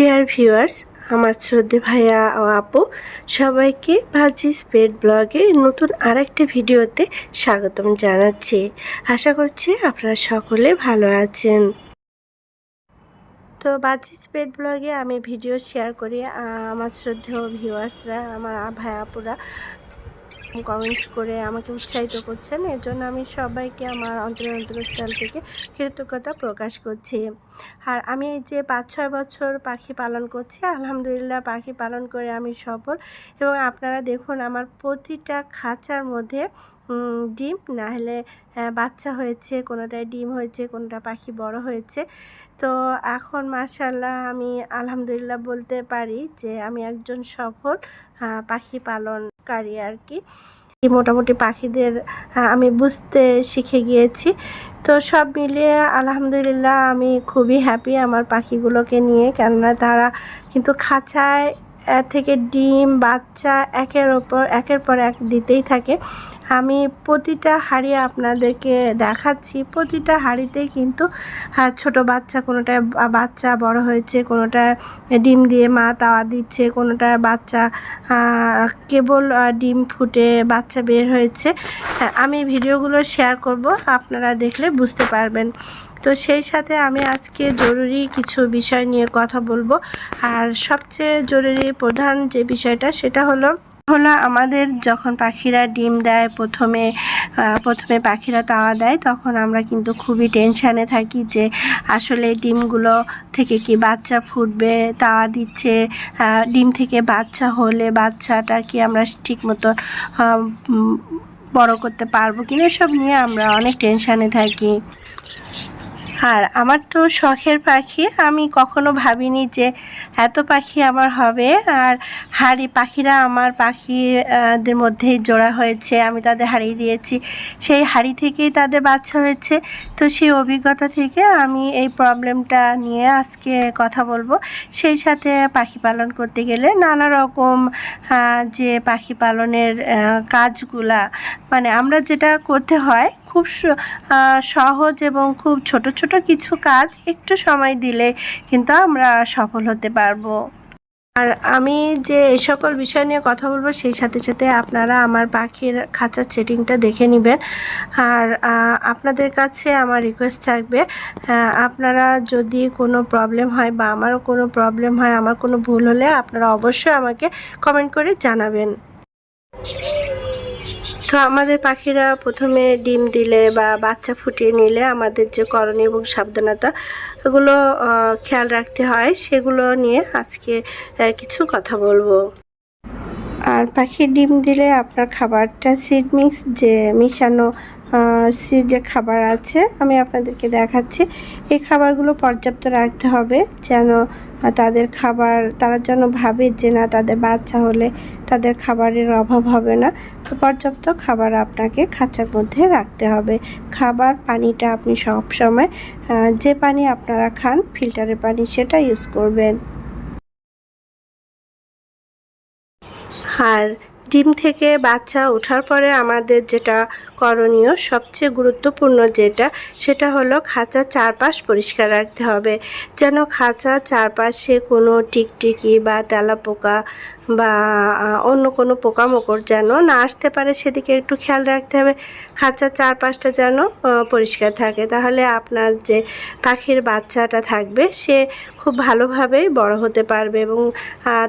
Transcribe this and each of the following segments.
Dear viewers আমার শ্রদ্ধে ভাইয়া ও আপু, সবাইকে ভাজি স্পেড ব্লগে নতুন আরেকটি ভিডিওতে স্বাগতম জানাচ্ছি। আশা করছি আপনারা সকলে ভালো আছেন। তো বাজি স্পেড ব্লগে আমি ভিডিও শেয়ার করি আমার শ্রদ্ধেয় ভিউয়ার্সরা আমার ভাই আপুরা। কমেন্টস করে আমাকে উৎসাহিত করছেন এর জন্য আমি সবাইকে আমার অন্তরের অন্তরস্থল থেকে কৃতজ্ঞতা প্রকাশ করছি। আর আমি এই যে পাঁচ, ছয় বছর পাখি পালন করছি, আলহামদুলিল্লাহ পাখি পালন করে আমি সফল। এবং আপনারা দেখুন, আমার প্রতিটা খাঁচার মধ্যে ডিম না হলে বাচ্চা হয়েছে, কোনোটায় ডিম হয়েছে, কোনোটা পাখি বড় হয়েছে। তো এখন মাশাল্লাহ আমি আলহামদুলিল্লাহ বলতে পারি যে আমি একজন সফল পাখি পাখি পালনকারী আর কি। মোটামুটি পাখিদের আমি বুঝতে শিখে গিয়েছি। তো সব মিলিয়ে আলহামদুলিল্লাহ আমি খুবই হ্যাপি আমার পাখিগুলোকে নিয়ে। কেননা তারা কিন্তু খাঁচায় থেকে ডিম বাচ্চা একের ওপর একের পর এক দিতেই থাকে। আমি প্রতিটা হাড়ি আপনাদেরকে দেখাচ্ছি। প্রতিটা হাড়িতেই কিন্তু আহ, ছোট বাচ্চা কোনোটায় বাচ্চা বড় হয়েছে কোনোটায় ডিম দিয়ে মা তাওয়া দিচ্ছে কোনোটায় বাচ্চা কেবল ডিম ফুটে বাচ্চা বের হয়েছে। হ্যাঁ, আমি ভিডিওগুলো শেয়ার করব আপনারা দেখলে বুঝতে পারবেন। তো সেই সাথে আমি আজকে জরুরি কিছু বিষয় নিয়ে কথা বলব। আর সবচেয়ে জরুরি প্রধান যে বিষয়টা সেটা হলো হলো আমাদের যখন পাখিরা ডিম দেয় প্রথমে প্রথমে পাখিরা তাওয়া দেয়, তখন আমরা কিন্তু খুবই টেনশানে থাকি যে আসলে ডিমগুলো থেকে কি বাচ্চা ফুটবে, তাওয়া দিচ্ছে ডিম থেকে বাচ্চা হলে বাচ্চাটা কি আমরা ঠিক মতো বড় করতে পারব কিনা সব নিয়ে আমরা অনেক টেনশানে থাকি। আর আমার তো শখের পাখি, আমি কখনো ভাবিনি যে এত পাখি আমার হবে। আর হাড়ি পাখিরা আমার পাখিদের মধ্যেই জোড়া হয়েছে, আমি তাদের হারিয়ে দিয়েছি। সেই হাড়ি থেকেই তাদের বাচ্চা হয়েছে। তো সেই অভিজ্ঞতা থেকে আমি এই প্রবলেমটা নিয়ে আজকে কথা বলব। সেই সাথে পাখি পালন করতে গেলে নানা রকম যে পাখি পালনের কাজগুলা মানে আমরা যেটা করতে হয় খুব সহজ এবং খুব ছোট ছোট কিছু কাজ একটু সময় দিলে কিন্তু আমরা সফল হতে পারব। আর আমি যে এই সকল বিষয় নিয়ে কথা বলব, সেই সাথে সাথে আপনারা আমার পাখির খাঁচার সেটিংটা দেখে নেবেন। আর আপনাদের কাছে আমার রিকোয়েস্ট থাকবে আপনারা যদি কোনো প্রবলেম হয় বা আমারও কোনো প্রবলেম হয়, আমার কোনো ভুল হলে আপনারা অবশ্যই আমাকে কমেন্ট করে জানাবেন। তো আমাদের পাখিরা প্রথমে ডিম দিলে বা বাচ্চা ফুটিয়ে নিলে আমাদের যে করণীয় এবং সাবধানতা, এগুলো খেয়াল রাখতে হয়। সেগুলো নিয়ে আজকে কিছু কথা বলব। আর পাখির ডিম দিলে আপনার খাবারটা সিড মিক্স যে মিশানো সিড খাবার আছে। আমি আপনাদেরকে দেখাচ্ছি। এই খাবারগুলো পর্যাপ্ত রাখতে হবে যেন তাদের খাবার, তারা যেন ভাবে যে না, তাদের বাচ্চা হলে তাদের খাবারের অভাব হবে না। তো পর্যাপ্ত খাবার আপনাকে খাঁচার মধ্যে রাখতে হবে। খাবার, পানিটা আপনি সব সময় যে পানি আপনারা খান, ফিল্টারের পানি সেটা ইউজ করবেন। আর ডিম থেকে বাচ্চা ওঠার পরে আমাদের যেটা করণীয়, সবচেয়ে গুরুত্বপূর্ণ যেটা, সেটা হলো খাঁচা চারপাশ পরিষ্কার রাখতে হবে। যেন খাঁচা চারপাশে কোনো টিকটিকি বা তেলাপোকা বা অন্য কোনো পোকামাকড় যেন না আসতে পারে, সেদিকে একটু খেয়াল রাখতে হবে। খাঁচার চারপাশটা যেন পরিষ্কার থাকে। তাহলে আপনার যে পাখির বাচ্চাটা থাকবে, সে খুব ভালোভাবেই বড় হতে পারবে এবং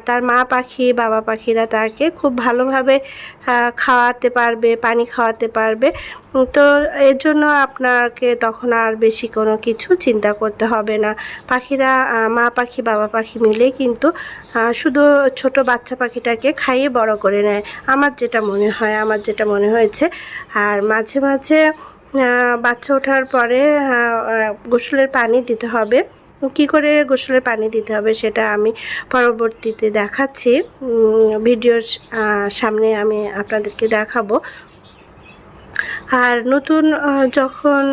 তার মা পাখি, বাবা পাখিরা তাকে খুব ভালোভাবে খাওয়াতে পারবে, পানি খাওয়াতে পারবে। তো এর জন্য আপনাকে তখন আর বেশি কোনো কিছু চিন্তা করতে হবে না। পাখিরা মা পাখি, বাবা পাখি মিলে কিন্তু শুধু ছোট বাচ্চা পাখিটাকে খাইয়ে বড় করে নেয়। আমার যেটা মনে হয়, আমার যেটা মনে হয়েছে। আর মাঝে মাঝে বাচ্চা ওঠার পরে গোসলের পানি দিতে হবে। কি করে গোসলের পানি দিতে হবে সেটা আমি পরবর্তীতে দেখাচ্ছি। ভিডিওর সামনে আমি আপনাদেরকে দেখাবো। আর নতুন যখন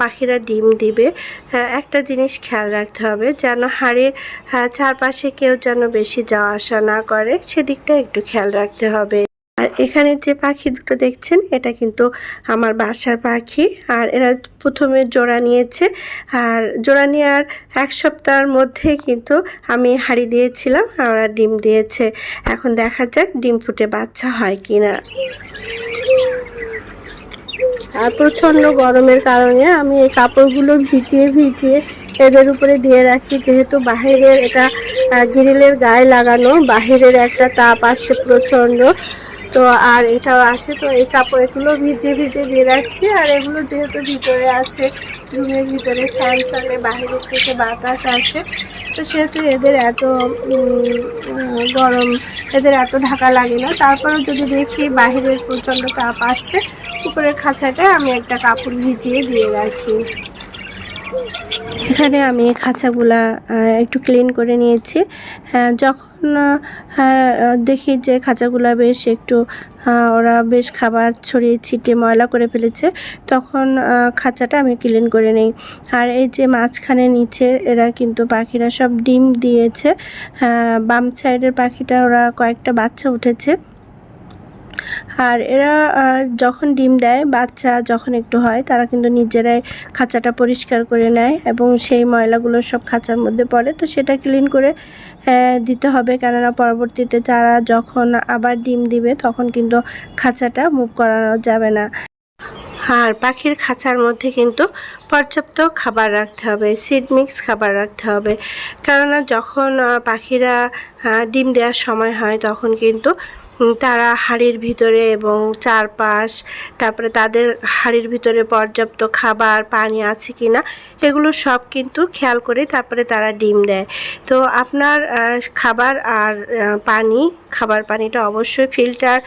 পাখিরা ডিম দিবে একটা জিনিস খেয়াল রাখতে হবে যেন হাড়ির চারপাশে কেউ যেন বেশি যাওয়া আসা না করে, সেদিকটা একটু খেয়াল রাখতে হবে। আর এখানে যে পাখি দুটো দেখছেন, এটা কিন্তু আমার বাসার পাখি, আর এরা প্রথমে জোড়া নিয়েছে, আর জোড়া নেওয়ার এক সপ্তাহের মধ্যে কিন্তু আমি হাড়ি দিয়েছিলাম, আর ডিম দিয়েছে। এখন দেখা যাক ডিম ফুটে বাচ্চা হয় কি না আর প্রচণ্ড গরমের কারণে আমি এই কাপড়গুলো ভিজিয়ে ভিজিয়ে এদের উপরে দিয়ে রাখি। যেহেতু বাহিরের এটা গ্রিলের গায়ে লাগানো, বাহিরের একটা তাপ আসে প্রচণ্ড। তো আর এটাও আসে, তো এই কাপড় এগুলো ভিজিয়ে ভিজিয়ে দিয়ে রাখছি। আর এগুলো যেহেতু ভিতরে আছে, রুমের ভিতরে ফ্যান চলে, বাহিরের থেকে বাতাস আসে। তো সেহেতু এদের এত গরম, এদের এত ঢাকা লাগে না। তারপরেও যদি দেখি বাহিরের প্রচণ্ড তাপ আসছে উপরের খাঁচাটা আমি একটা কাপড় ভিজিয়ে দিয়ে রাখি। এখানে আমি খাঁচাগুলা একটু ক্লিন করে নিয়েছি। হ্যাঁ, যখন দেখি যে খাঁচাগুলা বেশ একটু ওরা বেশ খাবার ছড়িয়ে ছিটিয়ে ময়লা করে ফেলেছে তখন খাঁচাটা আমি ক্লিন করে নিই। আর এই যে মাঝখানে নিচে এরা কিন্তু পাখিরা সব ডিম দিয়েছে। হ্যাঁ, বাম সাইডের পাখিটা ওরা কয়েকটা বাচ্চা উঠেছে। আর এরা যখন ডিম দেয়, বাচ্চা যখন একটু হয়, তারা কিন্তু নিজেরাই খাঁচাটা পরিষ্কার করে নেয় এবং সেই ময়লাগুলো সব খাঁচার মধ্যে পড়ে। তো সেটা ক্লিন করে দিতে হবে। কেননা পরবর্তীতে যারা যখন আবার ডিম দিবে, তখন কিন্তু খাঁচাটা মুভ করানো যাবে না। আর পাখির খাঁচার মধ্যে কিন্তু পর্যাপ্ত খাবার রাখতে হবে সিড মিক্স খাবার রাখতে হবে। কেননা যখন পাখিরা ডিম দেওয়ার সময় হয়, তখন কিন্তু তারা হাড়ির ভিতরে এবং চারপাশ, তারপরে তাদের হাড়ির ভিতরে পর্যাপ্ত খাবার, পানি আছে কি না এগুলো সব কিন্তু খেয়াল করে তারপরে তারা ডিম দেয়। তো আপনার খাবার আর পানি, খাবার পানিটা অবশ্যই ফিল্টার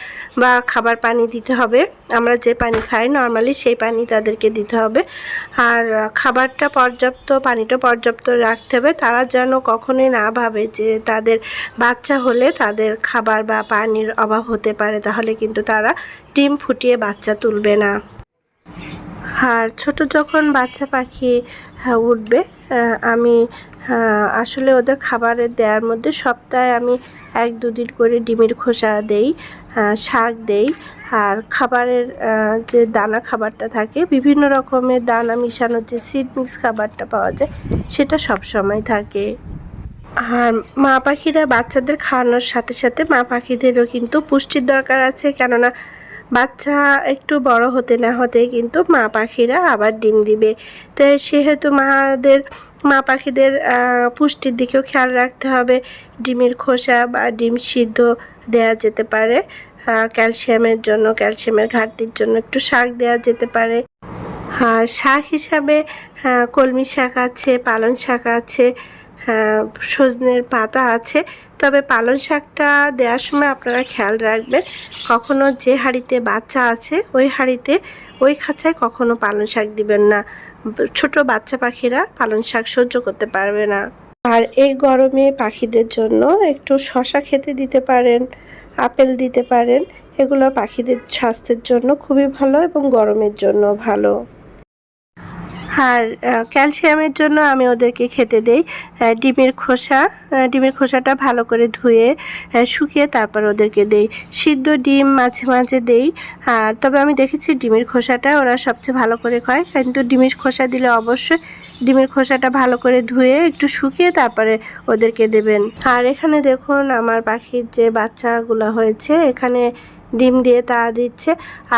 বা খাবার পানি দিতে হবে। আমরা যে পানি খাই, নর্মালি সেই পানি তাদেরকে দিতে হবে। আর খাবারটা পর্যাপ্ত, পানিটা পর্যাপ্ত রাখতে হবে। তারা যেন কখনোই না ভাবে যে তাদের বাচ্চা হলে তাদের খাবার বা পানির অভাব হতে পারে তাহলে কিন্তু তারা ডিম ফুটিয়ে বাচ্চা তুলবে না। আর ছোট যখন বাচ্চা পাখি হ্যাঁ, উঠবে আমি আসলে ওদের খাবারের দেওয়ার মধ্যে সপ্তাহে আমি এক দুদিন করে ডিমের খোসা দেই শাক দেই। আর খাবারের যে দানা খাবারটা থাকে বিভিন্ন রকমের দানা মিশানো যে সিড মিক্স খাবারটা পাওয়া যায় সেটা সব সময় থাকে। আর মা পাখিরা বাচ্চাদের খাওয়ানোর সাথে সাথে মা পাখিদেরও কিন্তু পুষ্টির দরকার আছে। কেননা বাচ্চা একটু বড় হতে না হতে কিন্তু মা পাখিরা আবার ডিম দিবে। তাই সেহেতু মাদের, মা পাখিদের পুষ্টির দিকেও খেয়াল রাখতে হবে। ডিমের খোসা বা ডিম সিদ্ধ দেওয়া যেতে পারে। ক্যালসিয়ামের জন্য, ক্যালসিয়ামের ঘাটতির জন্য একটু শাক দেওয়া যেতে পারে। আর শাক হিসাবে কলমি শাক আছে, পালং শাক আছে। সজনের পাতা আছে। তবে পালং শাকটা দেওয়ার সময় আপনারা খেয়াল রাখবেন, কখনো যে হাঁড়িতে বাচ্চা আছে, ওই হাঁড়িতে, ওই খাঁচায় কখনো পালং শাক দিবেন না। ছোট বাচ্চা পাখিরা পালং শাক সহ্য করতে পারবে না। আর এই গরমে পাখিদের জন্য একটু শশা খেতে দিতে পারেন, আপেল দিতে পারেন। এগুলো পাখিদের স্বাস্থ্যের জন্য খুবই ভালো এবং গরমের জন্য ভালো। আর ক্যালসিয়ামের জন্য আমি ওদেরকে খেতে দেই ডিমের খোসা ডিমের খোসাটা ভালো করে ধুয়ে শুকিয়ে তারপর ওদেরকে দেই। সিদ্ধ ডিম মাঝে মাঝে দেই, আর তবে আমি দেখেছি ডিমের খোসাটা ওরা সবচেয়ে ভালো করে খায়, কিন্তু ডিমের খোসা দিলে অবশ্যই ডিমের খোসাটা ভালো করে ধুয়ে একটু শুকিয়ে তারপরে ওদেরকে দেবেন। আর এখানে দেখুন আমার পাখির যে বাচ্চাগুলো হয়েছে, এখানে ডিম দিয়ে তা দিচ্ছে।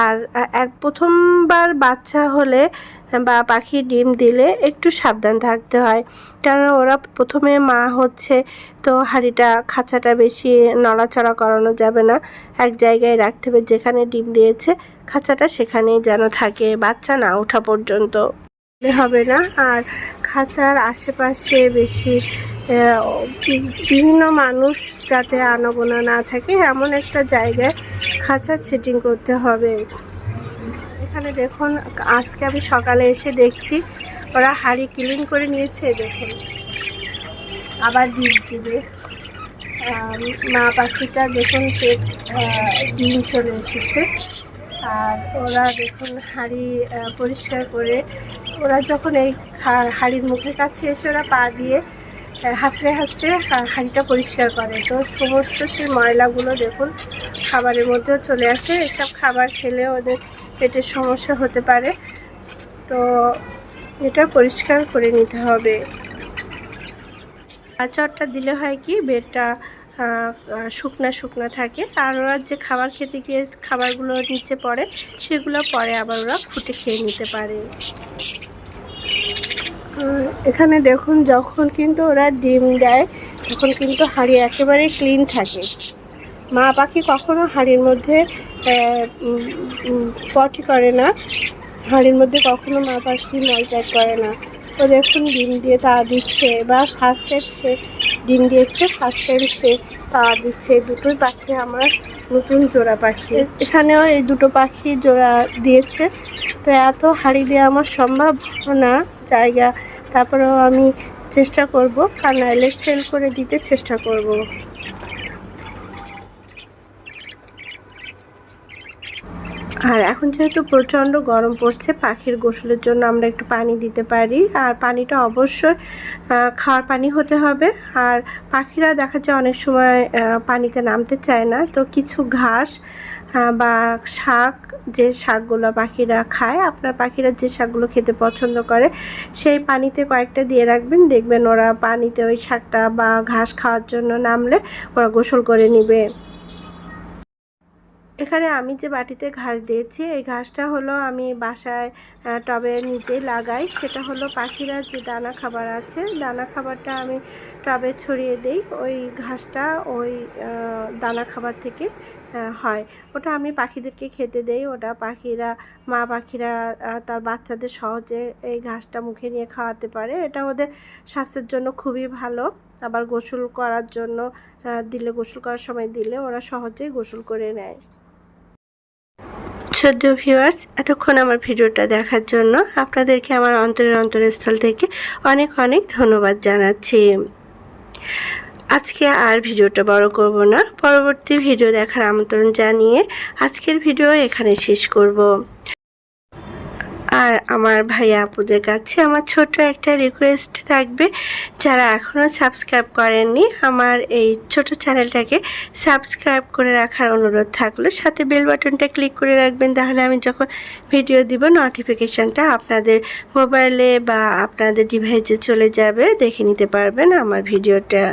আর এক প্রথমবার বাচ্চা হলে বা পাখি ডিম দিলে একটু সাবধান থাকতে হয়। কারণ ওরা প্রথমে মা হচ্ছে, তো হাঁড়িটা, খাঁচাটা বেশি নড়াচড়া করানো যাবে না। এক জায়গায় রাখতে হবে যেখানে ডিম দিয়েছে, খাঁচাটা সেখানেই যেন থাকে, বাচ্চা না ওঠা পর্যন্ত। হবে না। আর খাঁচার আশেপাশে বেশি বিভিন্ন মানুষ যাতে আনাগোনা না থাকে, এমন একটা জায়গায় খাঁচা সেটিং করতে হবে। এখানে দেখুন, আজকে আমি সকালে এসে দেখছি, ওরা হাড়ি ক্লিন করে নিয়েছে, দেখুন। আবার ডিম দিবে। মা পাখিটা দেখুন, পেট ডিম চলে এসেছে। আর ওরা দেখুন, হাঁড়ি পরিষ্কার করে, ওরা যখন এই হাঁড়ির মুখের কাছে এসে ওরা পা দিয়ে হাসড়ে হাসড়ে হাঁড়িটা পরিষ্কার করে। তো সমস্ত সেই ময়লাগুলো দেখুন, খাবারের মধ্যেও চলে আসে। এসব খাবার খেলে ওদের পেটের সমস্যা হতে পারে। তো এটা পরিষ্কার করে নিতে হবে। আর চটটা দিলে হয় কি, বেডটা শুকনা শুকনা থাকে। আর ওরা যে খাবার খেতে গিয়ে খাবারগুলো নিচে পড়ে, সেগুলো পরে আবার ওরা খুঁটে খেয়ে নিতে পারে। এখানে দেখুন, যখন কিন্তু ওরা ডিম দেয়, তখন কিন্তু হাঁড়ি একেবারে ক্লিন থাকে। মা পাখি কখনো হাঁড়ির মধ্যে পটি করে না। হাঁড়ির মধ্যে কখনো মা পাখি মলত্যাগ করে না। তো দেখুন ডিম দিয়ে তা দিচ্ছে বা ফার্স্ট টাইম সে ডিম দিয়েছে ফার্স্ট টাইম সে তা দিচ্ছে। দুটোই পাখি আমার নতুন জোড়া পাখি। এখানেও এই দুটো পাখি জোড়া দিয়েছে। তো এত হাঁড়ি দেওয়া আমার সম্ভব না জায়গা। তারপরেও আমি চেষ্টা করব আর নাইলে সেল করে দিতে চেষ্টা করব। আর এখন যেহেতু প্রচণ্ড গরম পড়ছে, পাখির গোসলের জন্য আমরা একটু পানি দিতে পারি। আর পানিটা অবশ্যই খাওয়ার পানি হতে হবে। আর পাখিরা দেখা যায় অনেক সময় পানিতে নামতে চায় না। তো কিছু ঘাস বা শাক, যে শাকগুলো পাখিরা খায়, আপনার পাখিরা যে শাকগুলো খেতে পছন্দ করে, সেই পানিতে কয়েকটা দিয়ে রাখবেন। দেখবেন ওরা পানিতে ওই শাকটা বা ঘাস খাওয়ার জন্য নামলে ওরা গোসল করে নিবে। এখানে আমি যে বাটিতে ঘাস দিয়েছি এই ঘাসটা হলো আমি বাসায় আহ, টবে নিচেই লাগাই। সেটা হলো পাখিরা যে দানা খাবার আছে দানা খাবারটা আমি টবে ছড়িয়ে দেই। ওই ঘাসটা ওই দানা খাবার থেকে হয়। ওটা আমি পাখিদেরকে খেতে দেই। ওটা পাখিরা মা পাখিরা তার বাচ্চাদের সহজে এই ঘাসটা মুখে নিয়ে খাওয়াতে পারে। এটা ওদের স্বাস্থ্যের জন্য খুবই ভালো। আবার গোসল করার জন্য দিলে গোসল করার সময় দিলে ওরা সহজেই গোসল করে নেয়। সদ্য ভিউয়ার্স এতক্ষণ আমার ভিডিওটা দেখার জন্য আপনাদেরকে আমার অন্তরের অন্তরস্থল থেকে অনেক অনেক ধন্যবাদ জানাচ্ছি। আজকে আর ভিডিওটা বড় করব না, পরবর্তী ভিডিও দেখার আমন্ত্রণ জানিয়ে আজকের ভিডিও এখানে শেষ করব। আর আমার ভাইয়া আপুদের কাছে আমার ছোট একটা রিকোয়েস্ট থাকবে। যারা এখনও সাবস্ক্রাইব করেননি, আমার এই ছোট চ্যানেলটাকে সাবস্ক্রাইব করে রাখার অনুরোধ থাকল। সাথে বেল বাটনটা ক্লিক করে রাখবেন, তাহলে আমি যখন ভিডিও দিব নোটিফিকেশানটা আপনাদের মোবাইলে বা আপনাদের ডিভাইসে চলে যাবে, দেখে নিতে পারবেন আমার ভিডিওটা